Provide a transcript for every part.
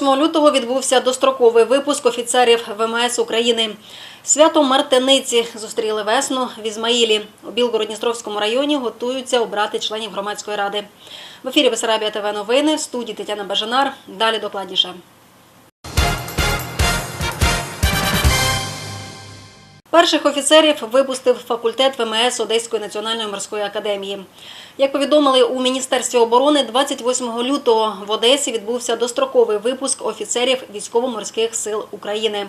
28 лютого відбувся достроковий випуск офіцерів ВМС України. Свято Мартениці зустріли весну в Ізмаїлі. У Білгород-Дністровському районі готуються обрати членів громадської ради. В ефірі Бесарабія ТВ новини, в студії Тетяна Бажанар. Далі докладніше. Перших офіцерів випустив факультет ВМС Одеської національної морської академії. Як повідомили у Міністерстві оборони, 28 лютого в Одесі відбувся достроковий випуск офіцерів військово-морських сил України.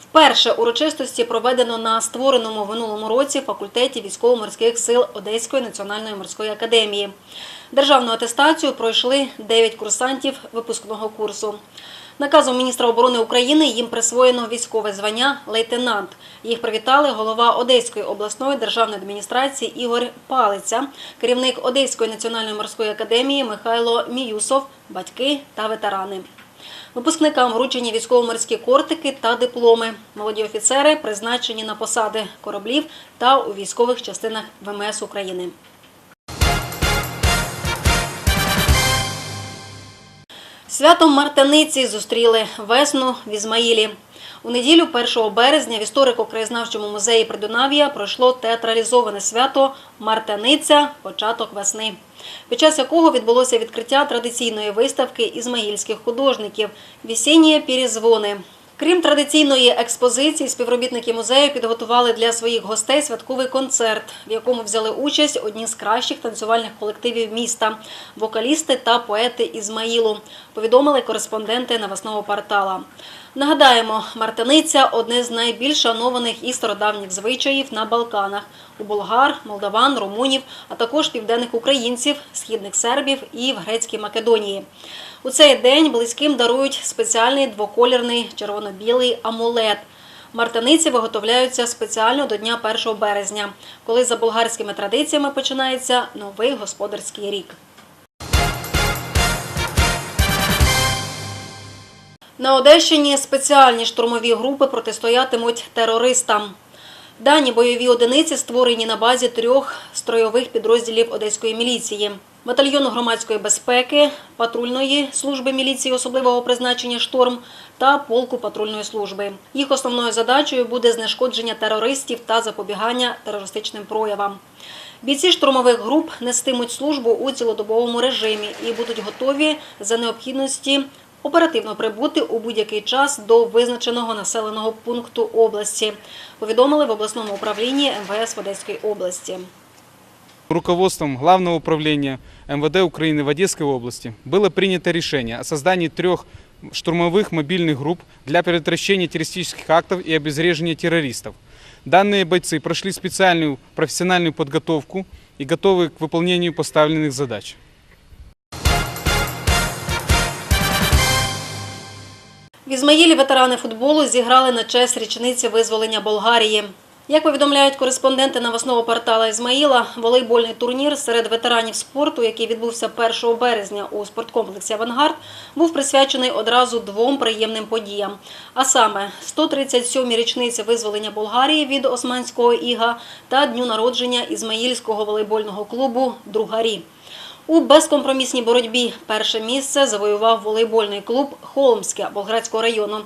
Вперше урочистості проведено на створеному в минулому році факультеті військово-морських сил Одеської національної морської академії. Державну атестацію пройшли 9 курсантів випускного курсу. Наказом міністра оборони України їм присвоєно військове звання лейтенант. Їх привітали голова Одеської обласної державної адміністрації Ігор Палиця, керівник Одеської національної морської академії Михайло Міюсов, батьки та ветерани. Випускникам вручені військово-морські кортики та дипломи. Молоді офіцери призначені на посади кораблів та у військових частинах ВМС України. Святом Мартаниці зустріли весну в Ізмаїлі. У неділю, 1 березня, в історико-краєзнавчому музеї Придунав'я пройшло театралізоване свято Мартаниця початок весни, під час якого відбулося відкриття традиційної виставки ізмаїльських художників Вісінні перезвони. Крім традиційної експозиції, співробітники музею підготували для своїх гостей святковий концерт, в якому взяли участь одні з кращих танцювальних колективів міста вокалісти та поети Ізмаїлу. Повідомили кореспонденти новосного портала. Нагадаємо, мартаниця одне з найбільш шанованих і стародавніх звичаїв на Балканах у болгар, молдаван, румунів, а також південних українців, східних сербів і в грецькій Македонії. У цей день близьким дарують спеціальний двоколірний червоно-білий амулет. Мартаниці виготовляються спеціально до дня 1 березня, коли за болгарськими традиціями починається новий господарський рік. На Одещині спеціальні штурмові групи протистоятимуть терористам. Дані бойові одиниці створені на базі трьох стройових підрозділів одеської міліції: батальйону громадської безпеки, патрульної служби міліції особливого призначення шторм та полку патрульної служби. Їх основною задачею буде знешкодження терористів та запобігання терористичним проявам. Бійці штурмових груп нестимуть службу у цілодобовому режимі і будуть готові за необхідності оперативно прибути у будь-який час до визначеного населеного пункту області. Повідомили в обласному управлінні МВС в Одеській області Руководством Главного управления МВД Украины в Одесской области было принято решение о создании трех штурмовых мобильных групп для предотвращения террористических актов и обезвреживания террористов. Данные бойцы прошли специальную профессиональную подготовку и готовы к выполнению поставленных задач. В Ізмаїлі ветерани футболу зіграли на честь річниці визволення Болгарії. Як повідомляють кореспонденти новосного портала Ізмаїла, волейбольний турнір серед ветеранів спорту, який відбувся 1 березня у спорткомплексі Авангард, був присвячений одразу двом приємним подіям. А саме 137-й річниці визволення Болгарії від Османського іга та дню народження Ізмаїльського волейбольного клубу Другарі. У безкомпромісній боротьбі перше місце завоював волейбольний клуб Холмське Болградського району.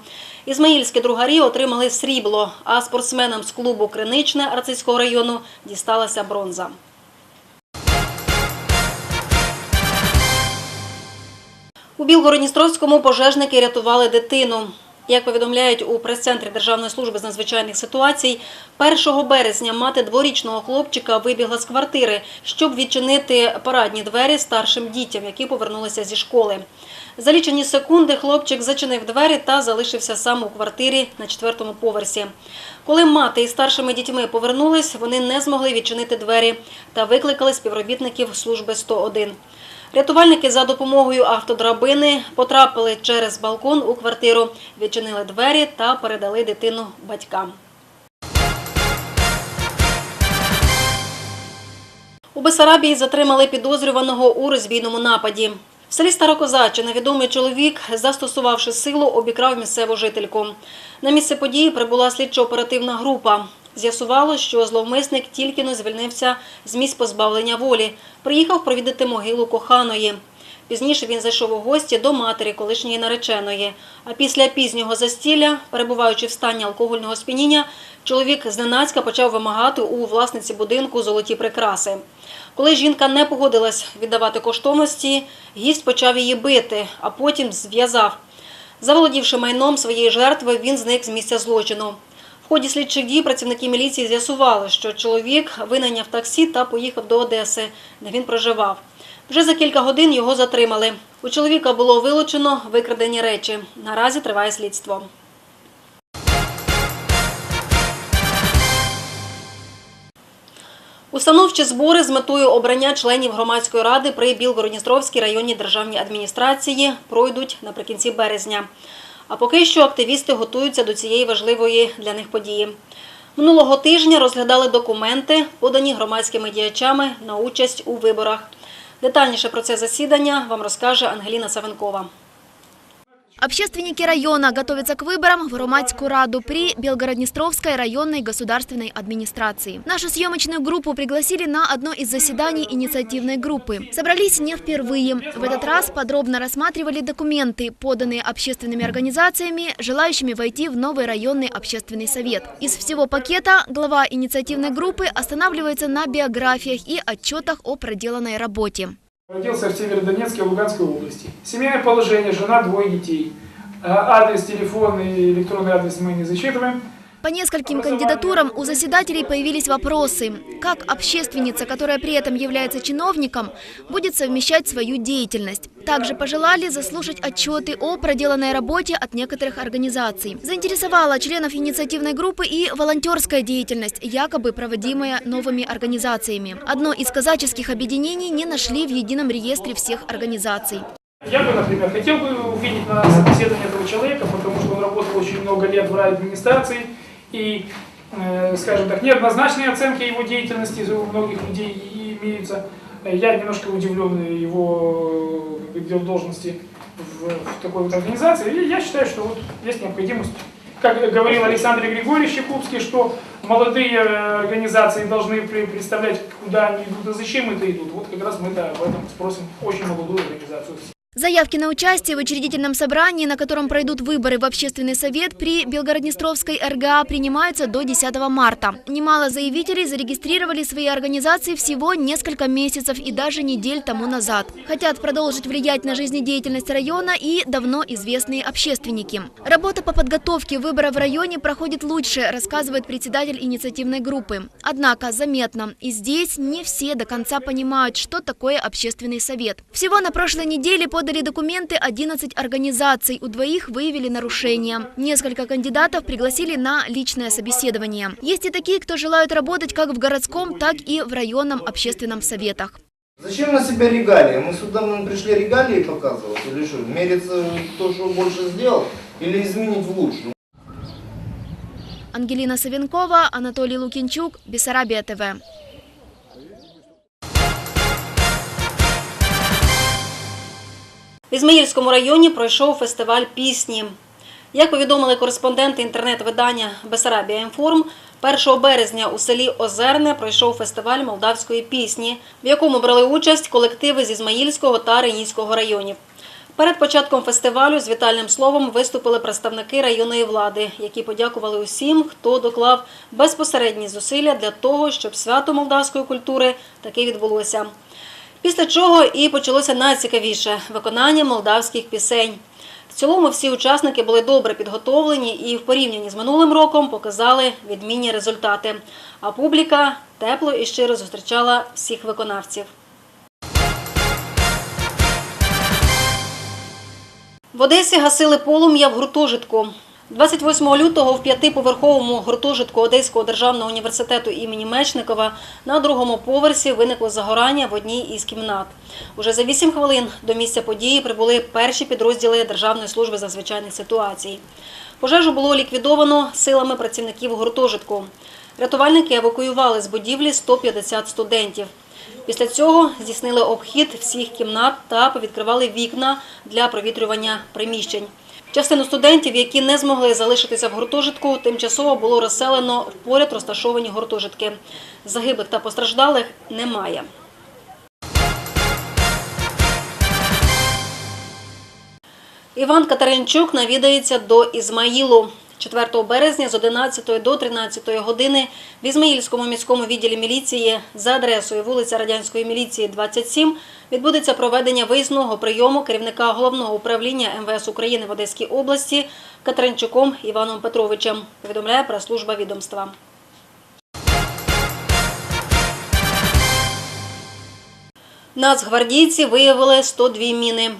Ізмаїльські другарі отримали срібло, а спортсменам з клубу Криничне Арцизького району дісталася бронза. У Білгородністровському пожежники рятували дитину. Як повідомляють у прес-центрі Державної служби з надзвичайних ситуацій, 1 березня мати дворічного хлопчика вибігла з квартири, щоб відчинити парадні двері старшим дітям, які повернулися зі школи. За лічені секунди хлопчик зачинив двері та залишився сам у квартирі на четвертому поверсі. Коли мати із старшими дітьми повернулись, вони не змогли відчинити двері та викликали співробітників служби 101. Рятувальники за допомогою автодрабини потрапили через балкон у квартиру, відчинили двері та передали дитину батькам. У Бесарабії затримали підозрюваного у розбійному нападі. В селі Старокозаче невідомий чоловік, застосувавши силу, обікрав місцеву жительку. На місце події прибула слідчо-оперативна група. З'ясувало, що зловмисник тільки но звільнився з місць позбавлення волі. Приїхав провідати могилу коханої. Пізніше він зайшов у гості до матері колишньої нареченої. А після пізнього застілля, перебуваючи в стані алкогольного сп'яніння, чоловік зненацька почав вимагати у власниці будинку золоті прикраси. Коли жінка не погодилась віддавати коштовності, гість почав її бити, а потім зв'язав. Заволодівши майном своєї жертви, він зник з місця злочину. В ході слідчих дій працівники міліції з'ясували, що чоловік винайняв таксі та поїхав до Одеси, де він проживав. Вже за кілька годин його затримали. У чоловіка було вилучено викрадені речі. Наразі триває слідство. Установчі збори з метою обрання членів громадської ради при Білгородністровській районній державній адміністрації пройдуть наприкінці березня. А поки що активісти готуються до цієї важливої для них події. Минулого тижня розглядали документи, подані громадськими діячами на участь у виборах. Детальніше про це засідання вам розкаже Ангеліна Савенкова. Общественники района готовятся к выборам в Громадскую раду при Белгороднестровской районной государственной администрации. Нашу съемочную группу пригласили на одно из заседаний инициативной группы. Собрались не впервые. В этот раз подробно рассматривали документы, поданные общественными организациями, желающими войти в новый районный общественный совет. Из всего пакета глава инициативной группы останавливается на биографиях и отчетах о проделанной работе. Родился в Северодонецке, Луганской области. Семейное положение, жена, двое детей. Э, Адрес, телефон и электронный адрес мы не зачитываем. По нескольким кандидатурам у заседателей появились вопросы. Как общественница, которая при этом является чиновником, будет совмещать свою деятельность? Также пожелали заслушать отчеты о проделанной работе от некоторых организаций. Заинтересовала членов инициативной группы и волонтерская деятельность, якобы проводимая новыми организациями. Одно из казаческих объединений не нашли в едином реестре всех организаций. Я бы, например, хотел бы увидеть на собеседовании этого человека, потому что он работал очень много лет в администрации, и, э, скажем так, неоднозначные оценки его деятельности у многих людей имеются. Я немножко удивлен его э, должности в, в такой вот организации, и я считаю, что вот есть необходимость как говорил Александр Григорьевич Якубский, что молодые э, организации должны пре- представлять, куда они идут и зачем это идут. Вот как раз мы да, в этом спросим очень молодую организацию. Заявки на участие в учредительном собрании, на котором пройдут выборы в общественный совет при Белгороднестровской РГА, принимаются до 10 марта. Немало заявителей зарегистрировали свои организации всего несколько месяцев и даже недель тому назад. Хотят продолжить влиять на жизнедеятельность района и давно известные общественники. Работа по подготовке выборов в районе проходит лучше, рассказывает председатель инициативной группы. Однако заметно, и здесь не все до конца понимают, что такое общественный совет. Всего на прошлой неделе подали документы 11 организаций, у двоих выявили нарушения. Несколько кандидатов пригласили на личное собеседование. Есть и такие, кто желают работать как в городском, так и в районном общественном советах. Зачем на себя регалии? Мы сюда мы пришли регалии показывать или что? Мериться то, что больше сделал, или изменить в лучшую? Ангелина Савенкова, Анатолий Лукинчук, Бессарабия ТВ. В Ізмаїльському районі пройшов фестиваль пісні. Як повідомили кореспонденти інтернет-видання Бесарабія Інформ, 1 березня у селі Озерне пройшов фестиваль молдавської пісні, в якому брали участь колективи з Ізмаїльського та Ренійського районів. Перед початком фестивалю з вітальним словом виступили представники районної влади, які подякували усім, хто доклав безпосередні зусилля для того, щоб свято молдавської культури таки відбулося. Після чого і почалося найцікавіше виконання молдавських пісень. В цілому всі учасники були добре підготовлені і в порівнянні з минулим роком показали відмінні результати. А публіка тепло і щиро зустрічала всіх виконавців. В Одесі гасили полум'я в гуртожитку. 28 лютого в п'ятиповерховому гуртожитку Одеського державного університету імені Мечникова на другому поверсі виникло загорання в одній із кімнат. Уже за 8 хвилин до місця події прибули перші підрозділи Державної служби з ситуацій. Пожежу було ліквідовано силами працівників гуртожитку. Рятувальники евакуювали з будівлі 150 студентів. Після цього здійснили обхід всіх кімнат та повідкривали вікна для провітрювання приміщень. Частину студентів, які не змогли залишитися в гуртожитку, тимчасово було розселено в поряд розташовані гуртожитки. Загиблих та постраждалих немає. Іван Катеринчук навідається до Ізмаїлу. 4 березня з 11 до 13 години в Ізмаїльському міському відділі міліції за адресою вулиця Радянської міліції 27 відбудеться проведення виїзного прийому керівника головного управління МВС України в Одеській області Катеринчуком Іваном Петровичем, повідомляє прес-служба відомства. Нацгвардійці виявили 102 міни.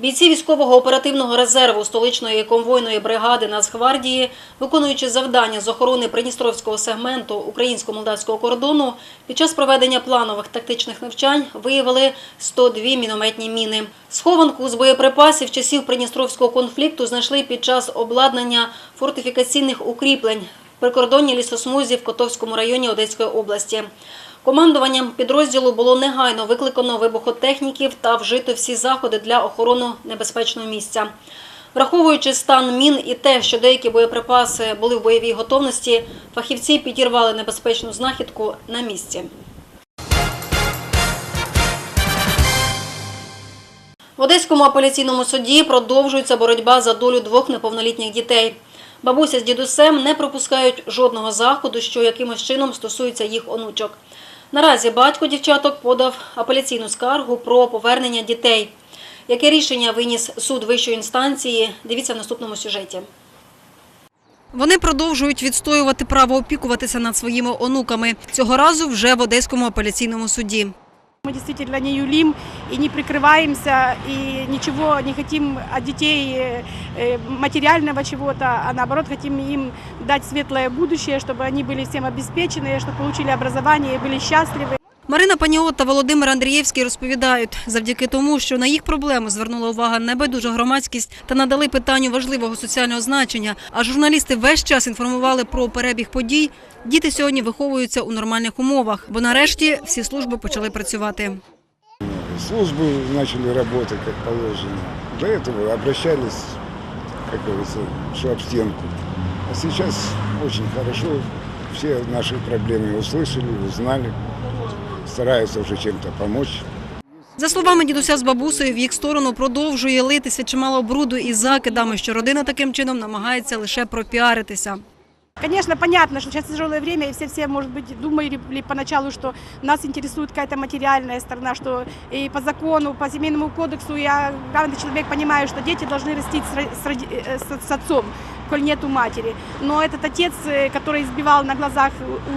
Бійці військового оперативного резерву столичної конвойної бригади Нацгвардії, виконуючи завдання з охорони придністровського сегменту українсько-молдавського кордону, під час проведення планових тактичних навчань виявили 102 мінометні міни. Схованку з боєприпасів часів придністровського конфлікту знайшли під час обладнання фортифікаційних укріплень в прикордонній лісосмузі в Котовському районі Одеської області. Командуванням підрозділу було негайно викликано вибухотехніків та вжито всі заходи для охорони небезпечного місця. Враховуючи стан мін і те, що деякі боєприпаси були в бойовій готовності, фахівці підірвали небезпечну знахідку на місці. В Одеському апеляційному суді продовжується боротьба за долю двох неповнолітніх дітей. Бабуся з дідусем не пропускають жодного заходу, що якимось чином стосується їх онучок. Наразі батько дівчаток подав апеляційну скаргу про повернення дітей. Яке рішення виніс суд вищої інстанції? Дивіться в наступному сюжеті. Вони продовжують відстоювати право опікуватися над своїми онуками. Цього разу вже в Одеському апеляційному суді. Мы действительно не юлим и не прикрываемся, и ничего не хотим от детей э, э, материального чего-то, а наоборот хотим им дать светлое будущее, чтобы они были всем обеспечены, чтобы получили образование и были счастливы. Марина Паніот та Володимир Андрієвський розповідають, завдяки тому, що на їх проблеми звернула увага небайдужа громадськість та надали питанню важливого соціального значення, а журналісти весь час інформували про перебіг подій, діти сьогодні виховуються у нормальних умовах, бо нарешті всі служби почали працювати. службы начали работать как положено. До этого обращались, как говорится, что об стенку. А сейчас очень хорошо, все наши проблемы услышали, узнали, стараются уже чем-то помочь. За словами дідуся з бабусею, в їх сторону продовжує литися чимало бруду і закидами, що родина таким чином намагається лише пропіаритися. Конечно, понятно, что сейчас тяжелое время, и все-все, может быть, думали поначалу, что нас интересует какая-то материальная сторона, что и по закону, по семейному кодексу я, грамотный человек, понимаю, что дети должны растить с, ро- с роди- э, с- с отцом, коль нету матери. Но этот отец, э, который избивал на глазах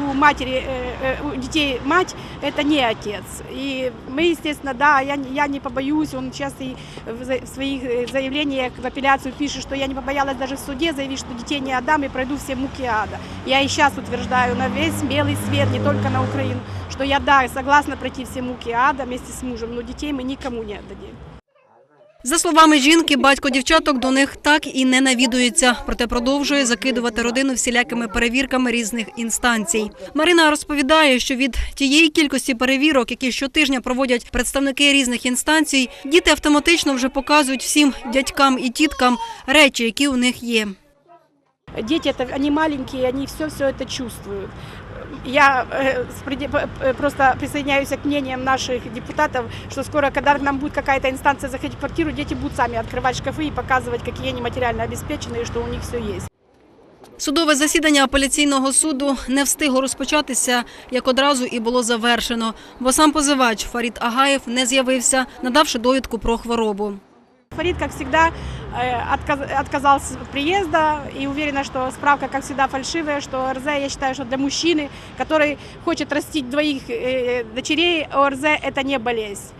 у матери, э, э, у детей мать, это не отец. И мы, естественно, да, я, я не побоюсь, он часто в своих заявлениях в апелляцию пишет, что я не побоялась даже в суде заявить, что детей не отдам и пройду все муки ада. Я и сейчас утверждаю на весь белый свет, не только на Украину, что я, да, согласна пройти все муки ада вместе с мужем, но детей мы никому не отдадим. За словами жінки, батько дівчаток до них так і не навідується, проте продовжує закидувати родину всілякими перевірками різних інстанцій. Марина розповідає, що від тієї кількості перевірок, які щотижня проводять представники різних інстанцій, діти автоматично вже показують всім дядькам і тіткам речі, які у них є. Дети, это, они маленькие, они все-все это чувствуют Я э, с преде- п- п- просто присоединяюсь к мнениям наших депутатов, что скоро, когда нам будет какая-то инстанция заходить в квартиру, дети будут сами открывать шкафы и показывать, какие они материально обеспечены и что у них все есть. Судове засідання апеляційного суду не встигло розпочатися, як одразу і було завершено, бо сам позивач Фарід Агаєв не з'явився, надавши довідку про хворобу. Фарид, как всегда, э, отказ- отказался от приезда и уверена, что справка, как всегда, фальшивая, что ОРЗ, я считаю, что для мужчины, который хочет растить двоих э, дочерей, ОРЗ – это не болезнь.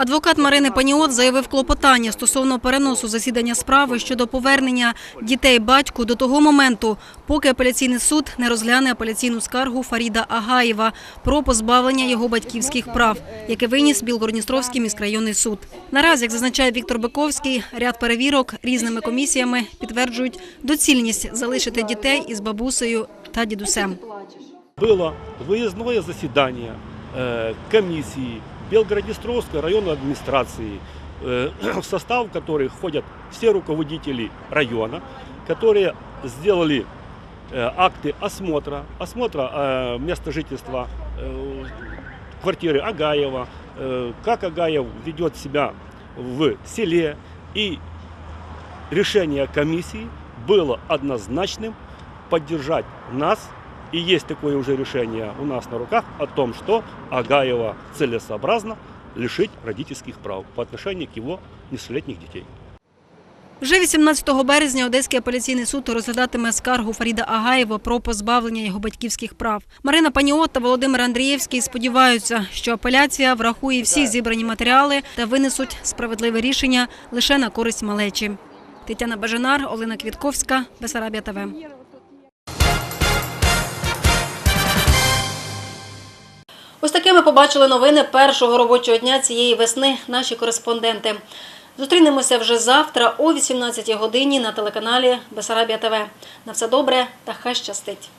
Адвокат Марини Паніот заявив клопотання стосовно переносу засідання справи щодо повернення дітей батьку до того моменту, поки апеляційний суд не розгляне апеляційну скаргу Фаріда Агаєва про позбавлення його батьківських прав, яке виніс Білгородністровський міськрайонний суд. Наразі, як зазначає Віктор Биковський, ряд перевірок різними комісіями підтверджують доцільність залишити дітей із бабусею та дідусем. было выездное заседание э, Комиссии Белгороднестровской районной администрации, э, в состав которой входят все руководители района, которые сделали э, акты осмотра, осмотра э, места жительства квартиры Агаева, как Агаев ведет себя в селе и решение комиссии было однозначным поддержать нас. И есть такое уже решение у нас на руках о том, что Агаева целесообразно лишить родительских прав по отношению к его несовершеннолетних детей. Вже 18 березня Одеський апеляційний суд розглядатиме скаргу Фаріда Агаєва про позбавлення його батьківських прав. Марина Паніот та Володимир Андрієвський сподіваються, що апеляція врахує всі зібрані матеріали та винесуть справедливе рішення лише на користь малечі. Тетяна Бажанар, Олена Квітковська, Бесарабія ТВ. Ось такими побачили новини першого робочого дня цієї весни наші кореспонденти. Зустрінемося вже завтра о 18 годині на телеканалі Бесарабія ТВ. На все добре та хай щастить!